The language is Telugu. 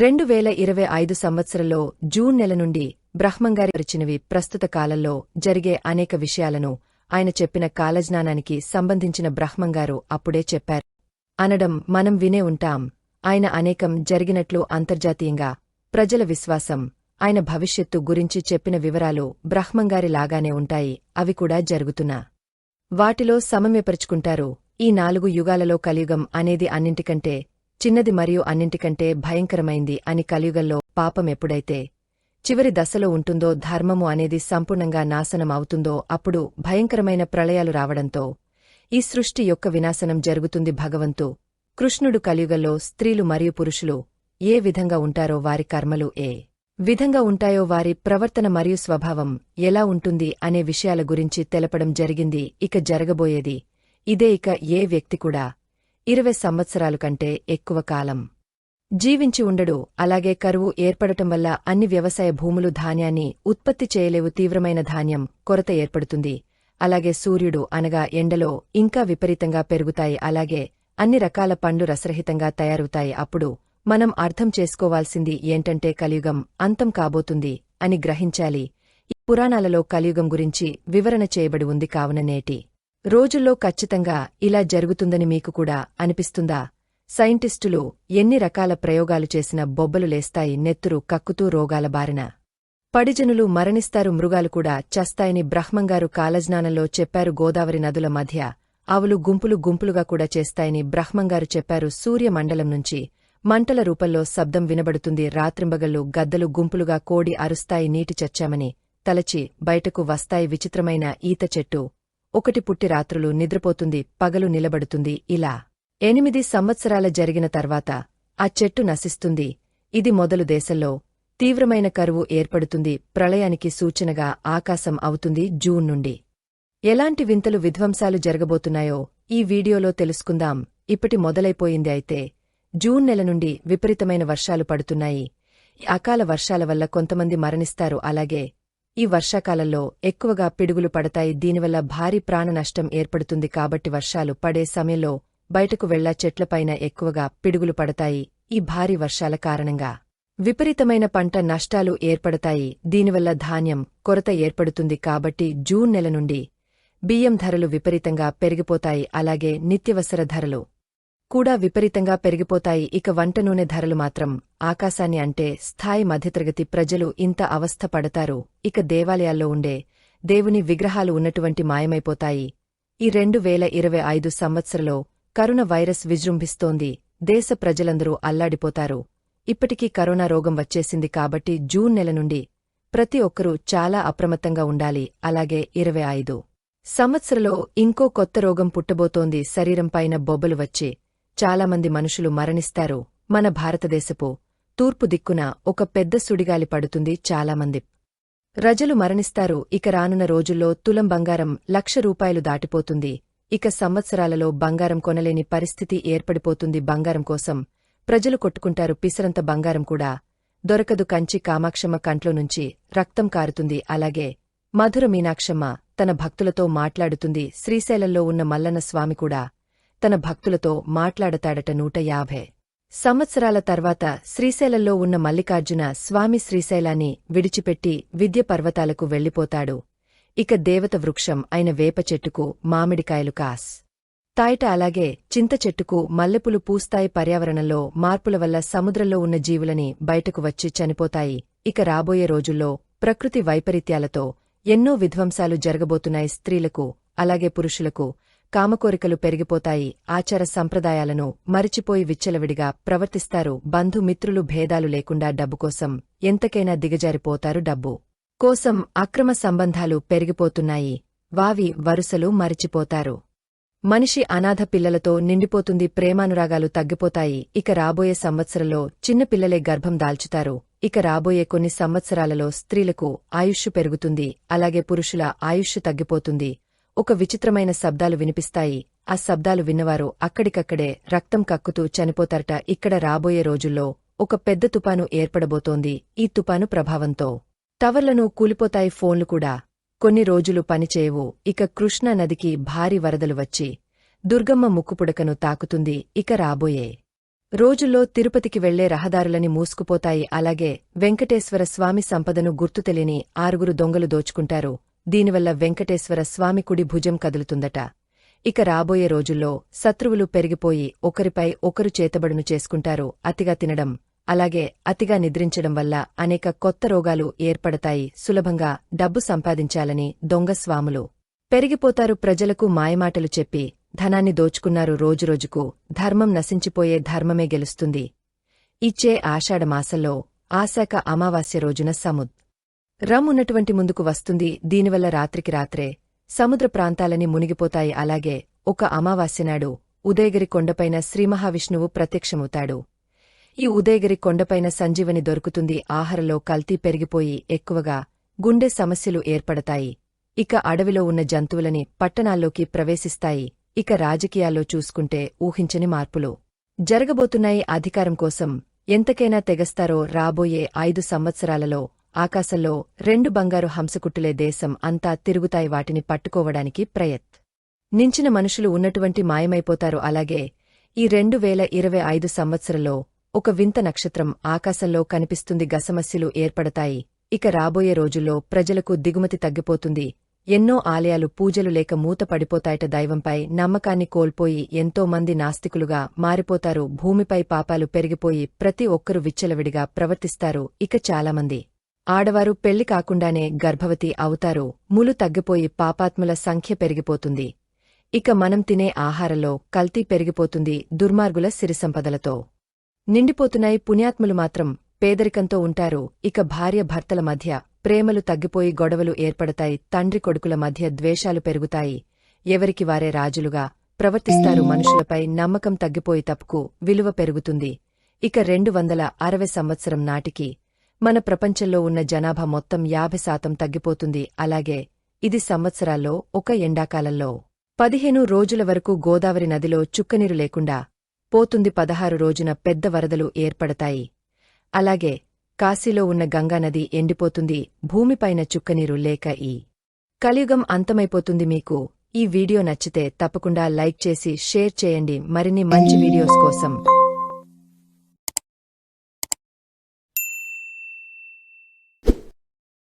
రెండు వేల ఇరవై ఐదు సంవత్సరంలో జూన్ నెల నుండి బ్రహ్మంగారి పరిచినవి ప్రస్తుత కాలంలో జరిగే అనేక విషయాలను ఆయన చెప్పిన కాలజ్ఞానానికి సంబంధించిన బ్రహ్మంగారు అప్పుడే చెప్పారు. అనడం మనం వినే ఉంటాం. ఆయన అనేకం జరిగినట్లు అంతర్జాతీయంగా ప్రజల విశ్వాసం ఆయన భవిష్యత్తు గురించి చెప్పిన వివరాలు బ్రహ్మంగారి లాగానే ఉంటాయి. అవి కూడా జరుగుతున్నా వాటిలో సమమ్యపరుచుకుంటారు ఈ నాలుగు యుగాలలో కలియుగం అనేది అన్నింటికంటే చిన్నది మరియు అన్నింటికంటే భయంకరమైంది అని కలియుగల్లో పాపం ఎప్పుడైతే చివరి దశలో ఉంటుందో ధర్మము అనేది సంపూర్ణంగా నాశనం అవుతుందో అప్పుడు భయంకరమైన ప్రళయాలు రావడంతో ఈ సృష్టి యొక్క వినాశనం జరుగుతుంది. భగవంతు కృష్ణుడు కలియుగల్లో స్త్రీలు మరియు పురుషులు ఏ విధంగా ఉంటారో వారి కర్మలు ఏ విధంగా ఉంటాయో వారి ప్రవర్తన మరియు స్వభావం ఎలా ఉంటుంది అనే విషయాల గురించి తెలపడం జరిగింది. ఇక జరగబోయేది ఇదే. ఇక ఏ వ్యక్తి కూడా ఇరవై సంవత్సరాలు కంటే ఎక్కువ కాలం. జీవించి ఉండడు అలాగే కరువు ఏర్పడటం వల్ల అన్ని వ్యవసాయ భూములు ధాన్యాన్ని ఉత్పత్తి చేయలేవు తీవ్రమైన ధాన్యం కొరత ఏర్పడుతుంది. అలాగే సూర్యుడు అనగా ఎండలో ఇంకా విపరీతంగా పెరుగుతాయి అలాగే అన్ని రకాల పండ్లు రసరహితంగా తయారవుతాయి. అప్పుడు మనం అర్థం చేసుకోవాల్సింది ఏంటంటే కలియుగం అంతం కాబోతుంది అని గ్రహించాలి. ఈ పురాణాలలో కలియుగం గురించి వివరణ చేయబడి ఉంది కావున నేటి రోజుల్లో ఖచ్చితంగా ఇలా జరుగుతుందని మీకు కూడా అనిపిస్తుందా? సైంటిస్టులు ఎన్ని రకాల ప్రయోగాలు చేసిన బొబ్బలు లేస్తాయి నెత్తురు కక్కుతూ రోగాల బారిన. పడిజనులు మరణిస్తారు మృగాలు కూడా చస్తాయని బ్రహ్మంగారు కాలజ్ఞానంలో చెప్పారు గోదావరి నదుల మధ్య. ఆవులు గుంపులు గుంపులుగా కూడా చేస్తాయని బ్రహ్మంగారు చెప్పారు సూర్యమండలం నుంచి. మంటల రూపంలో శబ్దం వినబడుతుంది రాత్రింబగళ్ళు గద్దలు గుంపులుగా కోడి అరుస్తాయి నీటి చచ్చామని తలచి బయటకు వస్తాయి విచిత్రమైన ఈత చెట్టు. ఒకటి పుట్టి రాత్రులు నిద్రపోతుంది పగలు నిలబడుతుంది ఇలా. ఎనిమిది సంవత్సరాల జరిగిన తర్వాత ఆ చెట్టు నశిస్తుంది. ఇది మొదలు దేశంలో తీవ్రమైన కరువు ఏర్పడుతుంది. ప్రళయానికి సూచనగా ఆకాశం అవుతుంది జూన్ నుండి. ఎలాంటి వింతలు విధ్వంసాలు జరగబోతున్నాయో ఈ వీడియోలో తెలుసుకుందాం. ఇప్పటి మొదలైపోయింది అయితే జూన్ నెల నుండి విపరీతమైన వర్షాలు పడుతున్నాయి. అకాల వర్షాల వల్ల కొంతమంది మరణిస్తారు. అలాగే ఈ వర్షాకాలంలో ఎక్కువగా పిడుగులు పడతాయి. దీనివల్ల భారీ ప్రాణ నష్టం ఏర్పడుతుంది కాబట్టి వర్షాలు పడే సమయంలో బయటకు వెళ్ళా చెట్లపైన ఎక్కువగా పిడుగులు పడతాయి. ఈ భారీ వర్షాల కారణంగా విపరీతమైన పంట నష్టాలు ఏర్పడతాయి. దీనివల్ల ధాన్యం కొరత ఏర్పడుతుంది కాబట్టి జూన్ నెల నుండి బియ్యం ధరలు విపరీతంగా పెరిగిపోతాయి. అలాగే నిత్యవసర ధరలు కూడా విపరీతంగా పెరిగిపోతాయి. ఇక వంట నూనె ధరలు మాత్రం ఆకాశాన్ని అంటే స్థాయి మధ్యతరగతి ప్రజలు ఇంత అవస్థ పడతారు. ఇక దేవాలయాల్లో ఉండే దేవుని విగ్రహాలు ఉన్నటువంటి మాయమైపోతాయి. ఈ రెండు వేల ఇరవై ఐదు సంవత్సరంలో కరోనా వైరస్ విజృంభిస్తోంది. దేశ ప్రజలందరూ అల్లాడిపోతారు. ఇప్పటికీ కరోనా రోగం వచ్చేసింది కాబట్టి జూన్ నెల నుండి ప్రతి ఒక్కరూ చాలా అప్రమత్తంగా ఉండాలి. అలాగే ఇరవై ఐదు సంవత్సరంలో ఇంకో కొత్త రోగం పుట్టబోతోంది. శరీరంపైన బొబ్బలు వచ్చి చాలామంది మనుషులు మరణిస్తారు. మన భారతదేశపు తూర్పు దిక్కున ఒక పెద్ద సుడిగాలి పడుతుంది చాలామంది. రజలు మరణిస్తారు. ఇక రానున్న రోజుల్లో తులం బంగారం లక్ష రూపాయలు దాటిపోతుంది. ఇక సంవత్సరాలలో బంగారం కొనలేని పరిస్థితి ఏర్పడిపోతుంది. బంగారం కోసం ప్రజలు కొట్టుకుంటారు. పిసరంత బంగారం కూడా దొరకదు. కంచి కామాక్షమ్మ కంట్లో నుంచి రక్తం కారుతుంది. అలాగే మధుర మీనాక్షమ్మ తన భక్తులతో మాట్లాడుతుంది. శ్రీశైలంలో ఉన్న మల్లన్న స్వామి కూడా తన భక్తులతో మాట్లాడతాడట నూట యాభై. సంవత్సరాల తర్వాత శ్రీశైలంలో ఉన్న మల్లికార్జున స్వామి శ్రీశైలాన్ని విడిచిపెట్టి విద్య పర్వతాలకు వెళ్ళిపోతాడు ఇక దేవత వృక్షం అయిన వేప చెట్టుకు మామిడికాయలు కాస్. తాయిట అలాగే చింత చెట్టుకు మల్లెపులు పూస్తాయి పర్యావరణంలో మార్పుల వల్ల సముద్రంలో ఉన్న జీవులని బయటకు వచ్చి చనిపోతాయి. ఇక రాబోయే రోజుల్లో ప్రకృతి వైపరీత్యాలతో ఎన్నో విధ్వంసాలు జరగబోతున్నాయి స్త్రీలకు అలాగే పురుషులకు. కామకోరికలు పెరిగిపోతాయి. ఆచార సంప్రదాయాలను మరిచిపోయి విచ్చలవిడిగా ప్రవర్తిస్తారు. బంధుమిత్రులు భేదాలు లేకుండా డబ్బు కోసం ఎంతకైనా దిగజారిపోతారు డబ్బు కోసం అక్రమ సంబంధాలు పెరిగిపోతున్నాయి. వావి వరుసలు మరిచిపోతారు. మనిషి అనాథ పిల్లలతో నిండిపోతుంది. ప్రేమానురాగాలు తగ్గిపోతాయి. ఇక రాబోయే సంవత్సరంలో చిన్న పిల్లలే గర్భం దాల్చుతారు. ఇక రాబోయే కొన్ని సంవత్సరాలలో స్త్రీలకు ఆయుష్షు పెరుగుతుంది. అలాగే పురుషుల ఆయుష్షు తగ్గిపోతుంది. ఒక విచిత్రమైన శబ్దాలు వినిపిస్తాయి. ఆ శబ్దాలు విన్నవారు అక్కడికక్కడే రక్తం కక్కుతూ చనిపోతారట. ఇక్కడ రాబోయే రోజుల్లో ఒక పెద్ద తుపాను ఏర్పడబోతోంది. ఈ తుపాను ప్రభావంతో టవర్లను కూలిపోతాయి ఫోన్లు కూడా. కొన్ని రోజులు పనిచేయవు ఇక కృష్ణా నదికి భారీ వరదలు వచ్చి దుర్గమ్మ ముక్కుపుడకను తాకుతుంది. ఇక రాబోయే రోజుల్లో తిరుపతికి వెళ్ళే రహదారులని మూసుకుపోతాయి. అలాగే వెంకటేశ్వర స్వామి సంపదను గుర్తు తెలియని ఆరుగురు దొంగలు దోచుకుంటారు. దీనివల్ల వెంకటేశ్వర స్వామి కుడి భుజం కదులుతుందట. ఇక రాబోయే రోజుల్లో శత్రువులు పెరిగిపోయి ఒకరిపై ఒకరు చేతబడును చేసుకుంటారు అతిగా తినడం అలాగే అతిగా నిద్రించడం వల్ల అనేక కొత్త రోగాలు ఏర్పడతాయి సులభంగా డబ్బు సంపాదించాలని దొంగ స్వాములు. పెరిగిపోతారు ప్రజలకు మాయమాటలు చెప్పి ధనాన్ని దోచుకున్నారు రోజురోజుకు ధర్మం నశించిపోయే ధర్మమే గెలుస్తుంది. ఇచ్చే ఆషాఢమాసంలో ఆశాక అమావాస్య రోజున సముద్. రమ్ ఉన్నటువంటి ముందుకు వస్తుంది. దీనివల్ల రాత్రికి రాత్రే సముద్ర ప్రాంతాలని మునిగిపోతాయి. అలాగే ఒక అమావాస్యనాడు ఉదయగిరి కొండపైన శ్రీమహావిష్ణువు ప్రత్యక్షమవుతాడు. ఈ ఉదయగిరి కొండపైన సంజీవని దొరుకుతుంది. ఆహారలో కల్తీ పెరిగిపోయి ఎక్కువగా గుండె సమస్యలు ఏర్పడతాయి. ఇక అడవిలో ఉన్న జంతువులని పట్టణాల్లోకి ప్రవేశిస్తాయి. ఇక రాజకీయాల్లో చూసుకుంటే ఊహించని మార్పులు. జరగబోతున్నాయి అధికారం కోసం ఎంతకైనా తెగస్తారో రాబోయే ఐదు సంవత్సరాలలో ఆకాశంలో రెండు బంగారు హంసకుట్టులే దేశం అంతా తిరుగుతాయి వాటిని పట్టుకోవడానికి ప్రయత్. నించిన మనుషులు ఉన్నటువంటి మాయమైపోతారు అలాగే ఈ రెండు వేల ఇరవై ఐదు సంవత్సరంలో ఒక వింత నక్షత్రం ఆకాశంలో కనిపిస్తుంది గసమస్యలు ఏర్పడతాయి. ఇక రాబోయే రోజుల్లో ప్రజలకు దిగుమతి తగ్గిపోతుంది. ఎన్నో ఆలయాలు పూజలు లేక మూత పడిపోతాయట దైవంపై నమ్మకాన్ని కోల్పోయి ఎంతో మంది నాస్తికులుగా మారిపోతారు. భూమిపై పాపాలు పెరిగిపోయి ప్రతి ఒక్కరూ విచ్చలవిడిగా ప్రవర్తిస్తారు. ఇక చాలామంది ఆడవారు పెళ్ళి కాకుండానే గర్భవతి అవుతారు ములు తగ్గిపోయి పాపాత్ముల సంఖ్య పెరిగిపోతుంది. ఇక మనం తినే ఆహారంలో కల్తీ పెరిగిపోతుంది దుర్మార్గుల సిరిసంపదలతో. నిండిపోతున్నాయి పుణ్యాత్ములు మాత్రం పేదరికంతో ఉంటారు. ఇక భార్య భర్తల మధ్య ప్రేమలు తగ్గిపోయి గొడవలు ఏర్పడతాయి. తండ్రి కొడుకుల మధ్య ద్వేషాలు పెరుగుతాయి. ఎవరికి వారే రాజులుగా ప్రవర్తిస్తారు మనుషులపై నమ్మకం తగ్గిపోయి తప్పుకు విలువ పెరుగుతుంది. ఇక రెండు వందల అరవై సంవత్సరం నాటికి మన ప్రపంచంలో ఉన్న జనాభా మొత్తం యాభై శాతం తగ్గిపోతుంది. అలాగే ఇది సంవత్సరాల్లో ఒక ఎండాకాలంలో. పదిహేను రోజుల వరకు గోదావరి నదిలో చుక్కనీరు లేకుండా పోతుంది. పదహారు రోజున పెద్ద వరదలు ఏర్పడతాయి. అలాగే కాశీలో ఉన్న గంగానది ఎండిపోతుంది. భూమిపైన చుక్కనీరు లేక ఈ కలియుగం అంతమైపోతుంది మీకు. ఈ వీడియో నచ్చితే తప్పకుండా లైక్ చేసి షేర్ చేయండి. మరిన్ని మంచి వీడియోస్ కోసం